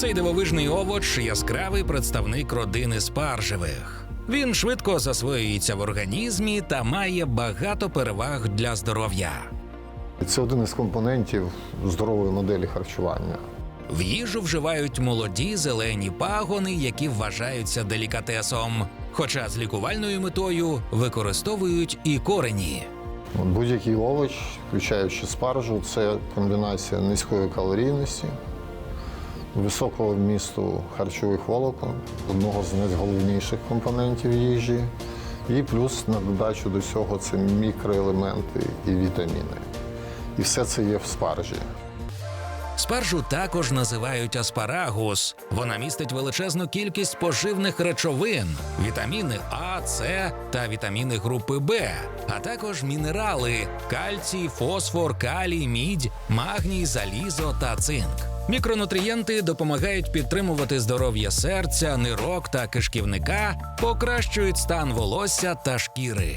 Цей дивовижний овоч яскравий представник родини спаржевих. Він швидко засвоюється в організмі та має багато переваг для здоров'я. Це один із компонентів здорової моделі харчування. В їжу вживають молоді зелені пагони, які вважаються делікатесом. Хоча з лікувальною метою використовують і корені. Будь-який овоч, включаючи спаржу, це комбінація низької калорійності, високого вмісту харчових волокон, одного з найголовніших компонентів їжі, і плюс на додачу до цього це мікроелементи і вітаміни. І все це є в спаржі. Спаржу також називають аспарагус. Вона містить величезну кількість поживних речовин, вітаміни А, С та вітаміни групи Б, а також мінерали кальцій, фосфор, калій, мідь, магній, залізо та цинк. Мікронутрієнти допомагають підтримувати здоров'я серця, нирок та кишківника, покращують стан волосся та шкіри.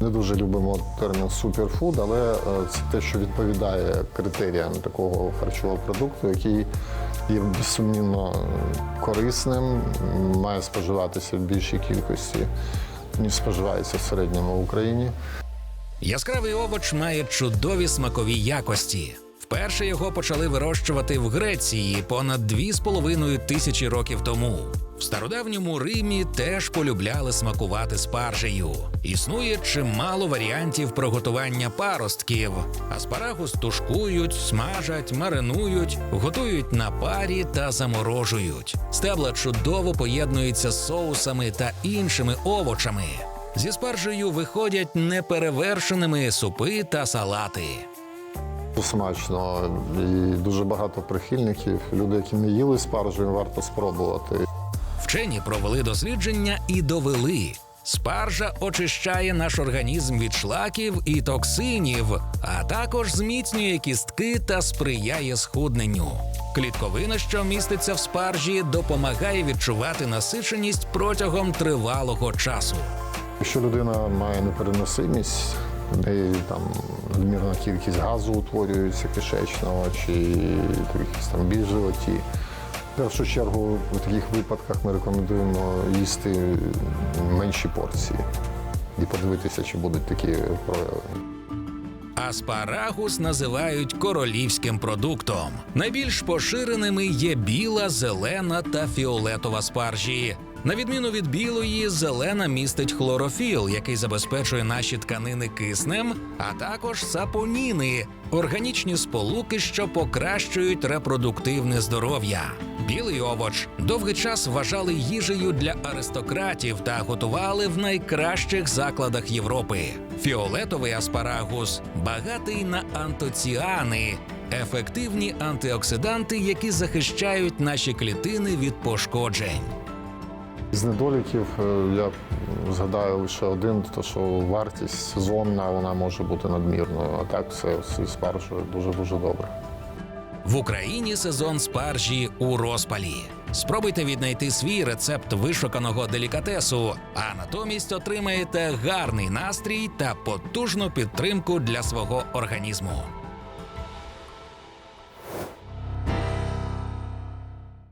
Не дуже любимо термін суперфуд, але е, це те, що відповідає критеріям такого харчового продукту, який є безсумнівно е, корисним, має споживатися в більшій кількості, ніж споживається в середньому в Україні. Яскравий овоч має чудові смакові якості. Вперше його почали вирощувати в Греції понад 2,5 тисячі років тому. В стародавньому Римі теж полюбляли смакувати спаржею. Існує чимало варіантів приготування паростків. Аспарагус тушкують, смажать, маринують, готують на парі та заморожують. Стебла чудово поєднуються з соусами та іншими овочами. Зі спаржею виходять неперевершеними супи та салати. Смачно і дуже багато прихильників. Люди, які не їли спаржу, їм варто спробувати. Вчені провели дослідження і довели. Спаржа очищає наш організм від шлаків і токсинів, а також зміцнює кістки та сприяє схудненню. Клітковина, що міститься в спаржі, допомагає відчувати насиченість протягом тривалого часу. Якщо людина має непереносимість, неї там надмірна кількість газу утворюється кишечного чи якісь там біль в животі. В першу чергу в таких випадках ми рекомендуємо їсти менші порції і подивитися, чи будуть такі прояви. Аспарагус називають королівським продуктом. Найбільш поширеними є біла, зелена та фіолетова спаржі. На відміну від білої, зелена містить хлорофіл, який забезпечує наші тканини киснем, а також сапоніни органічні сполуки, що покращують репродуктивне здоров'я. Білий овоч довгий час вважали їжею для аристократів та готували в найкращих закладах Європи. Фіолетовий аспарагус багатий на антоціани, ефективні антиоксиданти, які захищають наші клітини від пошкоджень. З недоліків е, я згадаю лише один, то що вартість сезонна вона може бути надмірною, а так все спаржею дуже-дуже добре. В Україні сезон спаржі у розпалі. Спробуйте віднайти свій рецепт вишуканого делікатесу, а натомість отримаєте гарний настрій та потужну підтримку для свого організму.